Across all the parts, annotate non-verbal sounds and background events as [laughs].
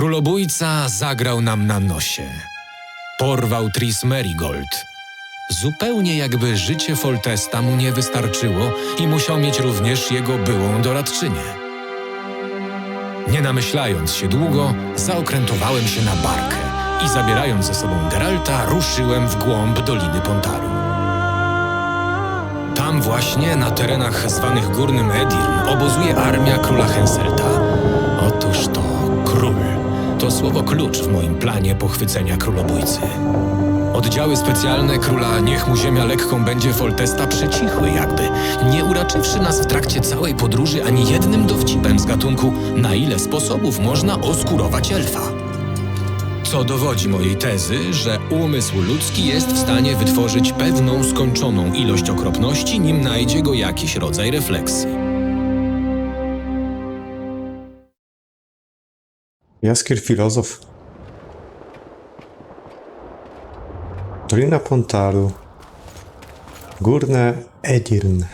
Królobójca zagrał nam na nosie. Porwał Tris Merigold. Zupełnie jakby życie Foltesta mu nie wystarczyło i musiał mieć również jego byłą doradczynię. Nie namyślając się długo, zaokrętowałem się na barkę i zabierając ze sobą Geralta, ruszyłem w głąb Doliny Pontaru. Tam właśnie, na terenach zwanych Górnym Edirn, obozuje armia króla Henselta. Otóż to. Słowo klucz w moim planie pochwycenia królobójcy. Oddziały specjalne króla Niech mu ziemia lekką będzie Foltesta przycichły jakby, nie uraczywszy nas w trakcie całej podróży ani jednym dowcipem z gatunku na ile sposobów można oskurować elfa. Co dowodzi mojej tezy, że umysł ludzki jest w stanie wytworzyć pewną skończoną ilość okropności, nim najdzie go jakiś rodzaj refleksji. Jaskier filozof. Dolina Pontaru. Górne Edirn.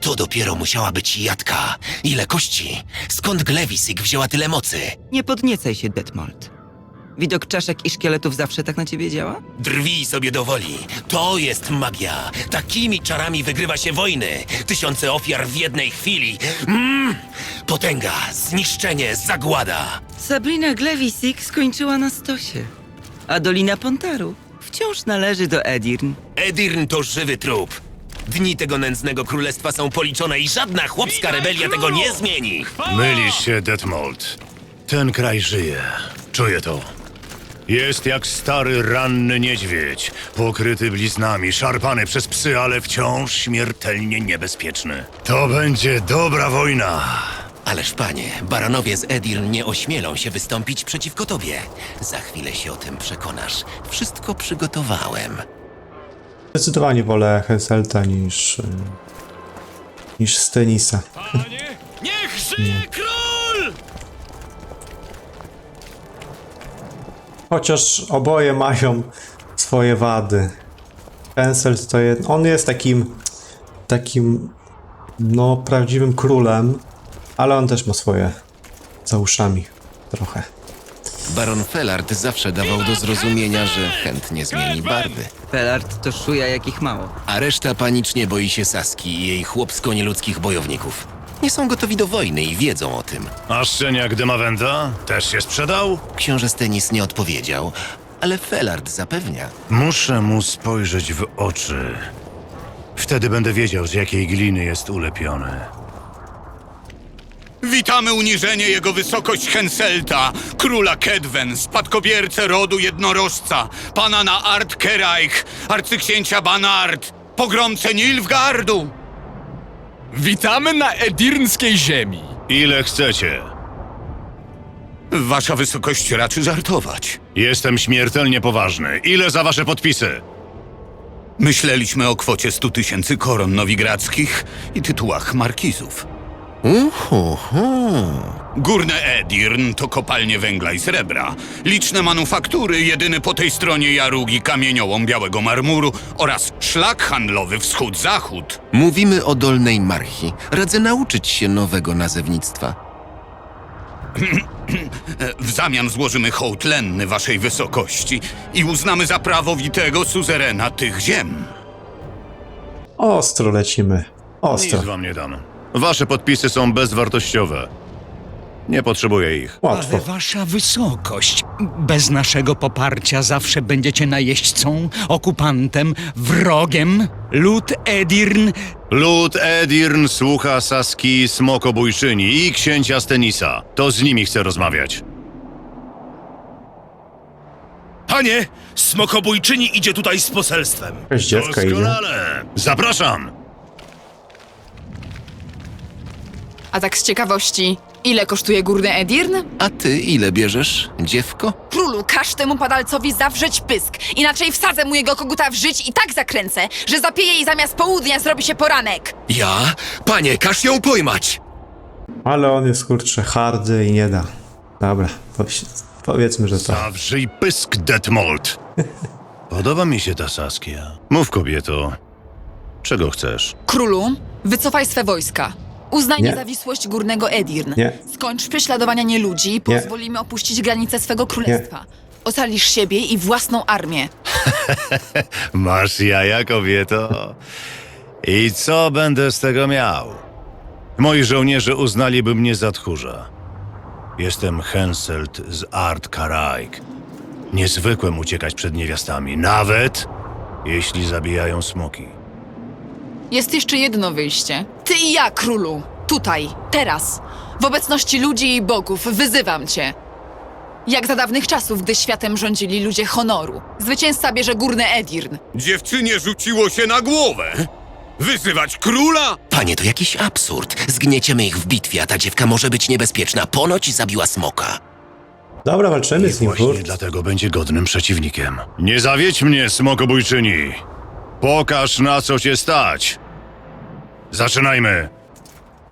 To dopiero musiała być jadka. Ile kości? Skąd Glewisik wzięła tyle mocy? Nie podniecaj się, Detmold. Widok czaszek i szkieletów zawsze tak na ciebie działa? Drwij sobie do woli. To jest magia. Takimi czarami wygrywa się wojny. Tysiące ofiar w jednej chwili. Mm! Potęga, zniszczenie, zagłada. Sabrina Glewisik skończyła na stosie. A Dolina Pontaru wciąż należy do Edirn. Edirn to żywy trup. Dni tego nędznego królestwa są policzone i żadna chłopska rebelia tego nie zmieni. Mylisz się, Detmold. Ten kraj żyje. Czuję to. Jest jak stary, ranny niedźwiedź, pokryty bliznami, szarpany przez psy, ale wciąż śmiertelnie niebezpieczny. To będzie dobra wojna. Ależ panie, baronowie z Edirn nie ośmielą się wystąpić przeciwko tobie. Za chwilę się o tym przekonasz. Wszystko przygotowałem. Zdecydowanie wolę Henselta niż... niż Stenisa. Panie, niech żyje król! Chociaż oboje mają swoje wady. Henselt to jest... On jest takim... Takim... No, prawdziwym królem. Ale on też ma swoje... Za uszami. Trochę. Baron Fellard zawsze dawał do zrozumienia, że chętnie zmieni barwy. Pelard to szuja jakich mało. A reszta panicznie boi się Saski i jej chłopsko-nieludzkich bojowników. Nie są gotowi do wojny i wiedzą o tym. A szczeniak Demawenda też się sprzedał? Książę Stenis nie odpowiedział, ale Fellard zapewnia. Muszę mu spojrzeć w oczy. Wtedy będę wiedział, z jakiej gliny jest ulepiony. Witamy uniżenie jego wysokość Henselta, króla Kedwen, spadkobiercę rodu jednorożca, pana na Art Keraich, arcyksięcia Banard, pogromcę Nilfgardu. Witamy na edirnskiej ziemi. Ile chcecie? Wasza wysokość raczy żartować. Jestem śmiertelnie poważny. Ile za wasze podpisy? Myśleliśmy o kwocie 100 tysięcy koron nowigradzkich i tytułach markizów. Uhuhu. Górne Edirn to kopalnie węgla i srebra, liczne manufaktury, jedyny po tej stronie jarugi kamieniołom białego marmuru oraz szlak handlowy wschód-zachód. Mówimy o Dolnej Marchi. Radzę nauczyć się nowego nazewnictwa. [clears throat] W zamian złożymy hołd lenny waszej wysokości i uznamy za prawowitego suzerena tych ziem. Ostro lecimy. Ostro. Nic wam nie dam. Wasze podpisy są bezwartościowe. Nie potrzebuję ich. Łatwo. Ale wasza wysokość, bez naszego poparcia zawsze będziecie najeźdźcą, okupantem, wrogiem. Lud Edirn Lud Edirn słucha Saski Smokobójczyni i księcia Stenisa. To z nimi chcę rozmawiać. Panie, smokobójczyni idzie tutaj z poselstwem. Jakaś dziewka idzie. Doskonale. Zapraszam. A tak z ciekawości, ile kosztuje górny Edirn? A ty ile bierzesz, dziewko? Królu, każ temu padalcowi zawrzeć pysk, inaczej wsadzę mu jego koguta w żyć i tak zakręcę, że zapieje i zamiast południa zrobi się poranek. Ja? Panie, każ ją pojmać! Ale on jest kurczę hardy i nie da. Dobra, powiedz- powiedzmy, że to. Zawrzyj pysk, Detmold. [laughs] Podoba mi się ta Saskia. Mów, kobieto. Czego chcesz? Królu, wycofaj swe wojska. Uznaj Nie. niezawisłość górnego Edirn. Nie. Skończ prześladowania nieludzi i pozwolimy opuścić granice swego królestwa. Ocalisz siebie i własną armię. [laughs] Masz jaja, kobieto? I co będę z tego miał? Moi żołnierze uznaliby mnie za tchórza. Jestem Henselt z Art Karaik. Niezwykłem uciekać przed niewiastami, nawet jeśli zabijają smoki. Jest jeszcze jedno wyjście. Ty i ja, królu. Tutaj, teraz. W obecności ludzi i bogów wyzywam cię. Jak za dawnych czasów, gdy światem rządzili ludzie honoru. Zwycięzca bierze górny Edirn. Dziewczynie rzuciło się na głowę. Wyzywać króla? Panie, to jakiś absurd. Zgnieciemy ich w bitwie, a ta dziewka może być niebezpieczna. Ponoć zabiła smoka. Dobra, walczymy I z nim, właśnie kurde. dlatego będzie godnym przeciwnikiem. Nie zawiedź mnie, smokobójczyni! Pokaż, na co cię stać! Zaczynajmy!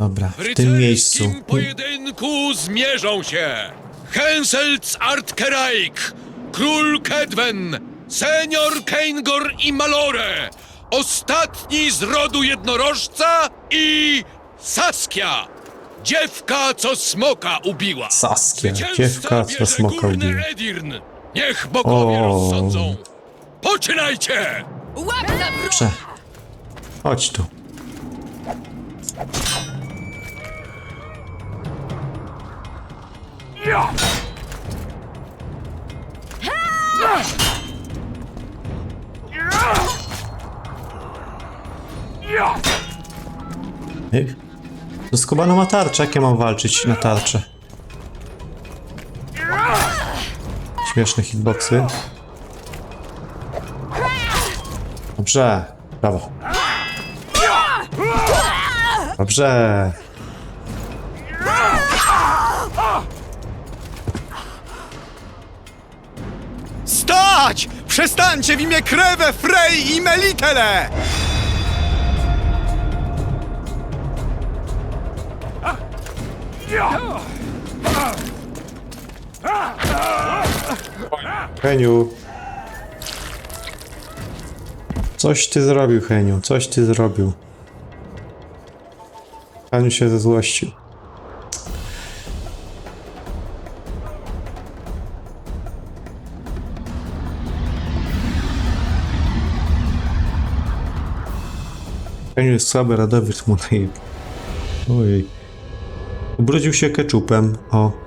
Dobra, w tym miejscu. pojedynku zmierzą się Henselt z Artkeraik, król Kedwen, senior Keingor i Malore, ostatni z rodu jednorożca i Saskia, dziewka, co smoka ubiła. Saskia, dziewka, co smoka ubiła. Edirn. Niech bogowie O. rozsądzą. Poczynajcie! Prze. Chodź tu. Ej, To skubano ma tarczę, jak ja mam walczyć na tarczę? Śmieszne hitboxy. Dobrze, brawo. Dobrze. Stać! Przestańcie w imię Krewę, Frej i Melitele! Heniu. Coś ty zrobił, Heniu. Coś ty zrobił. Heniu się zezłościł. Heniu jest słaby, Radowicz mu. Ojej. Ubrudził się keczupem. O.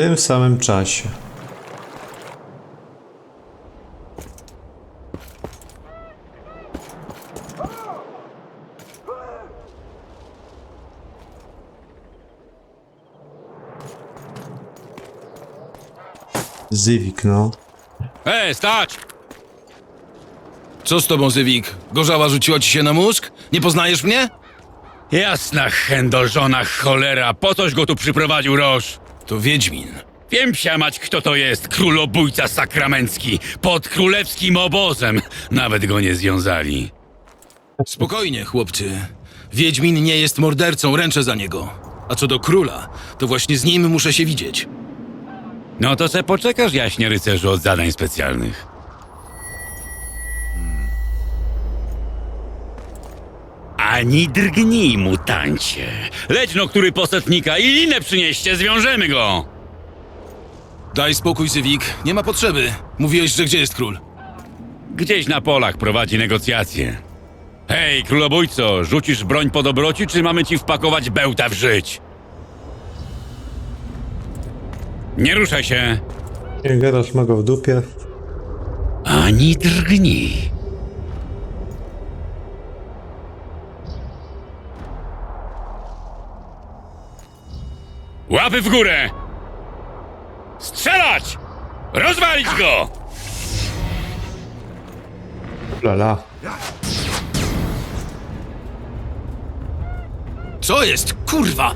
tym samym czasie. Zywik, no. Ej, stać! Co z tobą, Zywik? Gorzała rzuciła ci się na mózg? Nie poznajesz mnie? Jasna chędożona cholera, po coś go tu przyprowadził Roż. To Wiedźmin. Wiem siamać, kto to jest, królobójca sakramencki, pod królewskim obozem. Nawet go nie związali. Spokojnie, chłopcy. Wiedźmin nie jest mordercą, ręczę za niego. A co do króla, to właśnie z nim muszę się widzieć. No to se poczekasz, jaśnie rycerzu, od zadań specjalnych. Ani drgnij, mutancie. Leć no, który posetnika i linę przynieście, zwiążemy go. Daj spokój, Zywik. Nie ma potrzeby. Mówiłeś, że gdzie jest król? Gdzieś na polach prowadzi negocjacje. Hej, królobójco, rzucisz broń po dobroci, czy mamy ci wpakować bełta w żyć? Nie ruszaj się, Nie gadasz, ma go w dupie. ani drgnij. Łapy w górę! Strzelać! Rozwalić go! Lala. Co jest? Kurwa!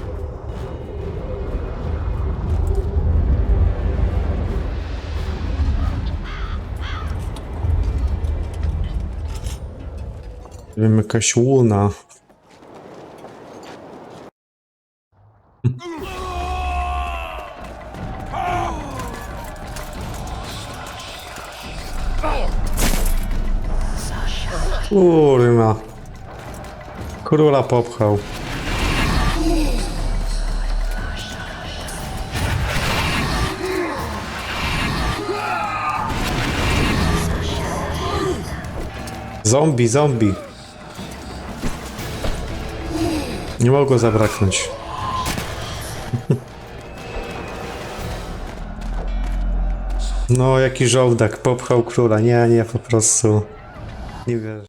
Wiem, jakaś łuna. Kurna. Króla popchał. Zombie, zombie. Nie mogło zabraknąć. [laughs] No, jaki żołdak popchał króla. Nie, nie, po prostu. Nie wierzę.